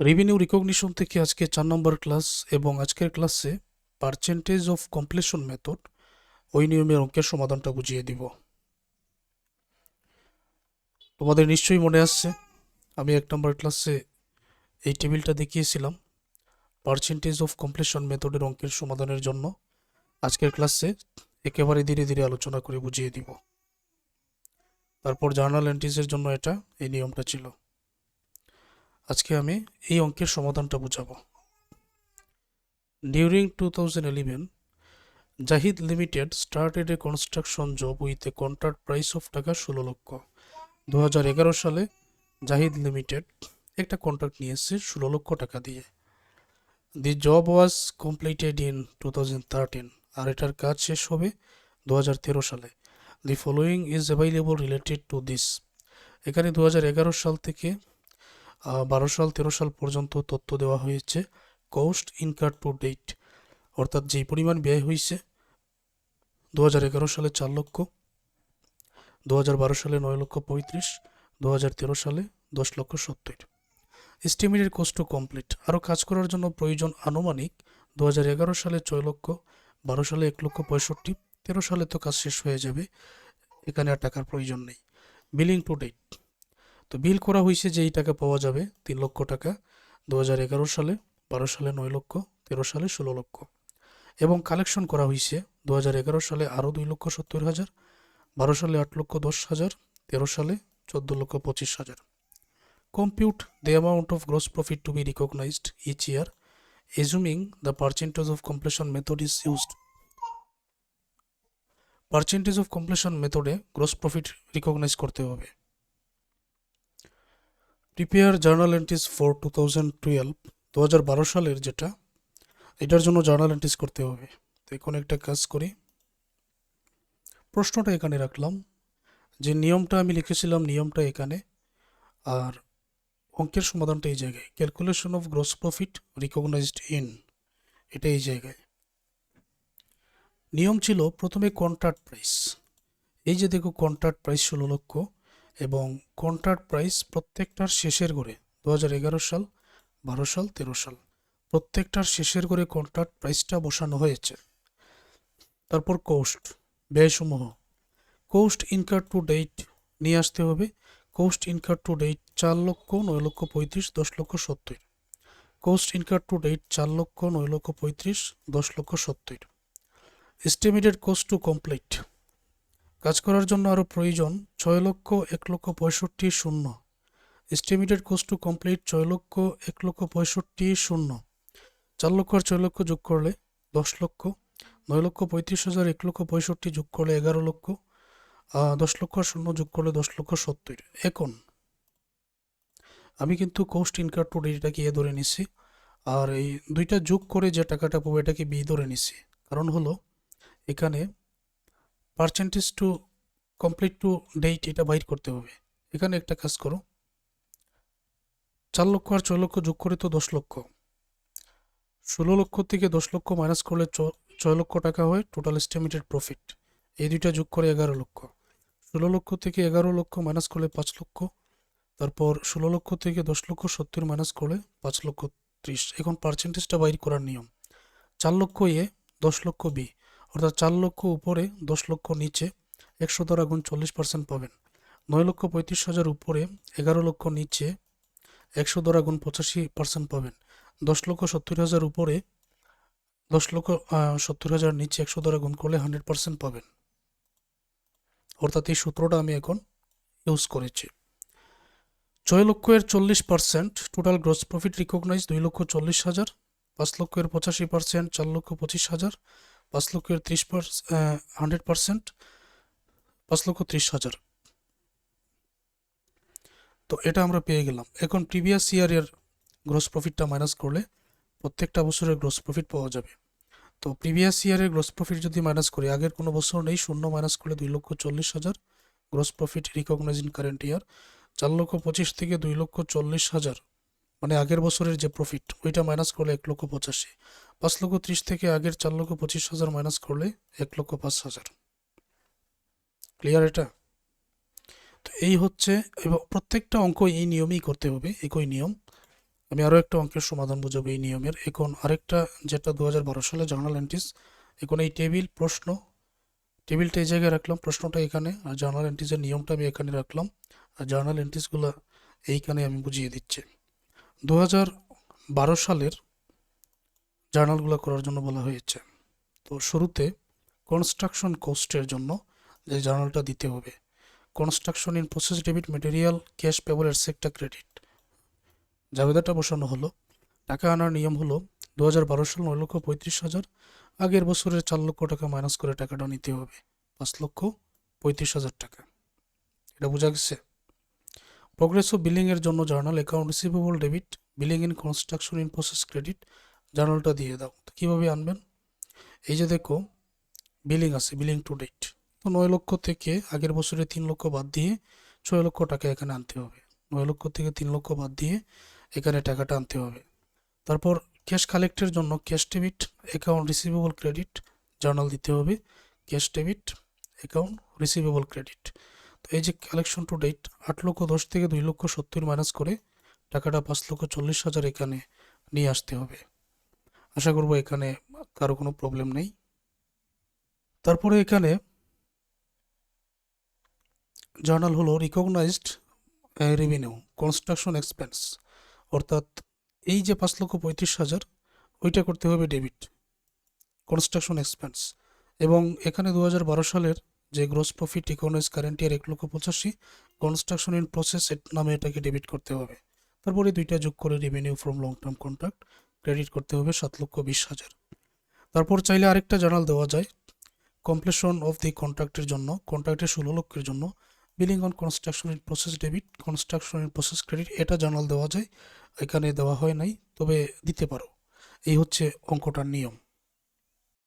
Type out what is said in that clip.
Revenue recognition থেকে আজকে চার নম্বর ক্লাস এবং আজকের ক্লাসে পার্সেন্টেজ অফ কমপ্লিশন মেথড ওই নিয়মের অঙ্কের সমাধানটা বুঝিয়ে দিব। তোমাদের নিশ্চয়ই মনে আসছে, আমি এক নম্বর ক্লাসে এই টেবিলটা দেখিয়েছিলাম পার্সেন্টেজ অফ কমপ্লিশন মেথডের অঙ্কের সমাধানের জন্য। আজকের ক্লাসে একেবারে ধীরে ধীরে আলোচনা করে বুঝিয়ে দিব। তারপর জার্নাল এন্ট্রিজের জন্য এটা, এই নিয়মটা ছিল। আজকে আমি এই অঙ্কের সমাধানটা বুঝাবো। During two thousand eleven Jahid limited started a construction job with a contract price of taka ষোলো লক্ষ। দু হাজার এগারো সালে জাহিদ লিমিটেড একটা কন্ট্রাক্ট নিয়েছে ষোলো লক্ষ টাকা দিয়ে। The job was completed in two thousand thirteen আর এটার কাজ শেষ হবে দু হাজার তেরো সালে। The following is available related to this এখানে দু হাজার এগারো সাল থেকে বারো সাল, তেরো সাল পর্যন্ত তথ্য দেওয়া হয়েছে। কোস্ট ইনকার টু ডেট অর্থাৎ যেই পরিমাণ ব্যয় হয়েছে দু হাজার এগারো সালে চার লক্ষ দু হাজার বারো সালে নয় লক্ষ পঁয়ত্রিশ দু হাজার তেরো সালে দশ লক্ষ সত্তর। এস্টিমেটেড কোস্ট কমপ্লিট আরও কাজ করার জন্য প্রয়োজন আনুমানিক দু হাজার এগারো সালে ছয় লক্ষ, বারো সালে এক লক্ষ পঁয়ষট্টি, তেরো সালে তো কাজ শেষ হয়ে যাবে, এখানে আর টাকার প্রয়োজন নেই। বিলিং টু ডেট তো বিল করা হয়েছে যে এই টাকা পাওয়া যাবে তিন লক্ষ টাকা দু হাজার এগারো সালে বারো সালে নয় লক্ষ, তেরো সালে ষোলো লক্ষ। এবং কালেকশন করা হয়েছে দু এগারো সালে আরও দুই লক্ষ সত্তর হাজার, বারো সালে আট লক্ষ দশ হাজার, তেরো সালে চোদ্দ লক্ষ পঁচিশ হাজার। Compute the amount of gross profit to be recognised each year assuming the percentage of completion method is used percentage of completion মেথডে গ্রস প্রফিট রিকগনাইজ করতে হবে। Prepare journal entries for two thousand twelve দু হাজার বারো সালের যেটা, এটার জন্য জার্নাল এন্ট্রিজ করতে হবে। তো এখন একটা কাজ করি। প্রশ্নটা এখানে রাখলাম, যে নিয়মটা আমি লিখেছিলাম নিয়মটা এখানে, আর অঙ্কের সমাধানটা এই জায়গায়। Calculation of gross profit recognised in এটা এই জায়গায়। নিয়ম ছিল প্রথমে কন্ট্রাক্ট প্রাইস এই যে দেখো কন্ট্রাক্ট প্রাইস ষোলো লক্ষ এবং কন্ট্রাক্ট প্রাইস প্রত্যেকটার শেষের করে দু সাল, বারো সাল, তেরো সাল, প্রত্যেকটার শেষের করে কন্ট্রাক্ট প্রাইসটা বসানো হয়েছে। তারপর কোস্ট ব্যয়সমূহ। কোস্ট ইনকার টু ডেট নিয়ে আসতে হবে। কোস্ট ইনকার টু ডেট চার লক্ষ, নয় লক্ষ পঁয়ত্রিশ, দশ লক্ষ সত্তর। কোস্ট ইনকার টু ডেট চার লক্ষ, নয় লক্ষ পঁয়ত্রিশ, দশ লক্ষ সত্তর। এস্টিমেটেড কোস্ট টু কমপ্লিট কাজ করার জন্য আরও প্রয়োজন ছয় লক্ষ এক লক্ষ পঁয়ষট্টি শূন্য। এস্টিমেটেড কোস্ট টু কমপ্লিট ছয় লক্ষ এক লক্ষ পঁয়ষট্টি শূন্য। চার লক্ষ আর ছয় লক্ষ যোগ করলে দশ লক্ষ। নয় লক্ষ পঁয়ত্রিশ হাজার এক লক্ষ পঁয়ষট্টি যোগ করলে এগারো লক্ষ। দশ লক্ষ আর শূন্য যোগ করলে দশ লক্ষ সত্তর। এখন আমি কিন্তু কোস্ট ইনকার টু এটাকে এ ধরে নিছি। আর এই দুইটা যোগ করে যে টাকাটা পাবো এটাকে বি ধরে নিছি। কারণ হলো, এখানে percentage to complete to date এটা বাইর করতে হবে। এখানে একটা কাজ করো। চার লক্ষ আর ছয় লক্ষ যোগ করে তো দশ লক্ষ। ষোলো লক্ষ থেকে দশ লক্ষ মাইনাস করলে ছয় লক্ষ টাকা হয় টোটাল এস্টিমেটেড প্রফিট এই দুইটা যোগ করে এগারো লক্ষ। ষোলো লক্ষ থেকে এগারো লক্ষ মাইনাস করলে পাঁচ লক্ষ। তারপর ষোলো লক্ষ থেকে দশ লক্ষ সত্তর মাইনাস করলে পাঁচ লক্ষ ত্রিশ। এখন পার্সেন্টেজটা বাইর করার নিয়ম। চার লক্ষ এ, দশ লক্ষ বি। অর্থাৎ চার লক্ষ উপরে দশ লক্ষ নিচে একশো দ্বারা গুণ চল্লিশ পার্সেন্ট পাবেন। নয় লক্ষ পঁয়ত্রিশ হাজার উপরে এগারো লক্ষ নিচে একশো দ্বারা গুণ পঁচাশি পার্সেন্ট পাবেন। দশ লক্ষ সত্তর হাজার উপরে দশ লক্ষ সত্তর হাজার নিচে একশো দ্বারা গুণ করলে হান্ড্রেড পার্সেন্ট পাবেন। অর্থাৎ এই সূত্রটা আমি এখন ইউজ করেছি। ছয় লক্ষ এর চল্লিশ percent total gross profit recognise দুই লক্ষ চল্লিশ হাজার, পাঁচ লক্ষ এর পঁচাশি পার্সেন্ট চার লক্ষ পঁচিশ হাজার পাঁচ লক্ষের ত্রিশ হান্ড্রেড পার্সেন্ট পাঁচ লক্ষ ত্রিশ হাজার। তো এটা আমরা পেয়ে গেলাম। এখন প্রিভিয়াস ইয়ারের গ্রস প্রফিটটা মাইনাস করলে প্রত্যেকটা বছরের গ্রস প্রফিট পাওয়া যাবে। তো প্রিভিয়াস ইয়ারের গ্রস প্রফিট যদি মাইনাস করি, আগের কোনো বছর নেই, শূন্য মাইনাস করলে দুই লক্ষ চল্লিশ হাজার gross profit recognise in current year চার লক্ষ পঁচিশ থেকে দুই লক্ষ চল্লিশ হাজার মানে আগের বছরের যে প্রফিট ওইটা মাইনাস করলে এক লক্ষ পঁচাশি। পাঁচ লক্ষ ত্রিশ থেকে আগের চার লক্ষ পঁচিশ হাজার মাইনাস করলে এক লক্ষ পাঁচ হাজার। ক্লিয়ার এটা? তো এই হচ্ছে প্রত্যেকটা অঙ্ক এই নিয়মেই করতে হবে, একই নিয়ম। আমি আরও একটা অঙ্কের সমাধান বোঝাবো এই নিয়মের। এখন আরেকটা, যেটা দু হাজার বারো সালে জার্নাল এন্ট্রিস এখন এই টেবিল প্রশ্ন, টেবিলটা এই জায়গায় রাখলাম, প্রশ্নটা এখানে, আর জার্নাল এন্ট্রিসের নিয়মটা আমি এখানে রাখলাম, আর জার্নাল এন্ট্রিসগুলো এইখানে আমি বুঝিয়ে দিচ্ছি। দু হাজার বারো সালের জার্নালগুলো করার জন্য বলা হয়েছে। তো শুরুতে কনস্ট্রাকশন কোস্টের জন্য যে জার্নালটা দিতে হবে। Construction in process debit material cash payable sector credit জাবেদাটা বসানো হলো। টাকা আনার নিয়ম হলো দু হাজার বারো সাল নয় লক্ষ পঁয়ত্রিশ হাজার, আগের বছরের চার লক্ষ টাকা মাইনাস করে টাকাটা নিতে হবে। পাঁচ লক্ষ পঁয়ত্রিশ হাজার টাকা। এটা বোঝা গেছে? প্রোগ্রেস অফ বিলিংয়ের জন্য journal account receivable debit billing in construction in process credit জার্নালটা দিয়ে দাও। তো কীভাবে আনবেন? এই যে দেখো বিলিং আছে বিলিং টু ডেট তো নয় লক্ষ থেকে আগের বছরে তিন লক্ষ বাদ দিয়ে ছয় লক্ষ টাকা এখানে আনতে হবে। নয় লক্ষ থেকে তিন লক্ষ বাদ দিয়ে এখানে টাকাটা আনতে হবে। তারপর ক্যাশ কালেক্টের জন্য cash debit account receivable credit journal দিতে হবে। Cash debit account receivable credit তো এই যে কালেকশন টু ডেট আট লক্ষ দশ থেকে দুই লক্ষ সত্তর মাইনাস করে টাকাটা পাঁচ লক্ষ চল্লিশ হাজার এখানে নিয়ে আসতে হবে। আশা করব এখানে কারও কোনো প্রবলেম নেই। তারপরে এখানে জার্নাল হলো রিকগনাইজড রেভিনিউ কনস্ট্রাকশন এক্সপেন্স অর্থাৎ এই যে পাঁচ লক্ষ পঁয়ত্রিশ হাজার, ওইটা করতে হবে ডেবিট কনস্ট্রাকশন এক্সপেন্স এবং এখানে দু হাজার বারো সালের যে gross profit recognise current year এক লক্ষ পঁচাশি কনস্ট্রাকশন ইন প্রসেস নামে এটাকে ডেবিট করতে হবে। তারপরে দুইটা যোগ করে revenue from long term contract credit করতে হবে সাত লক্ষ বিশ হাজার। তারপর চাইলে আরেকটা জার্নাল দেওয়া যায় কমপ্লিশন অফ দি কন্ট্রাক্টের জন্য কন্ট্রাক্টের ষোলো লক্ষের জন্য billing on construction in process debit construction in process credit এটা জার্নাল দেওয়া যায়, এখানে দেওয়া হয় নাই, তবে দিতে পারো। এই হচ্ছে অঙ্কটার নিয়ম।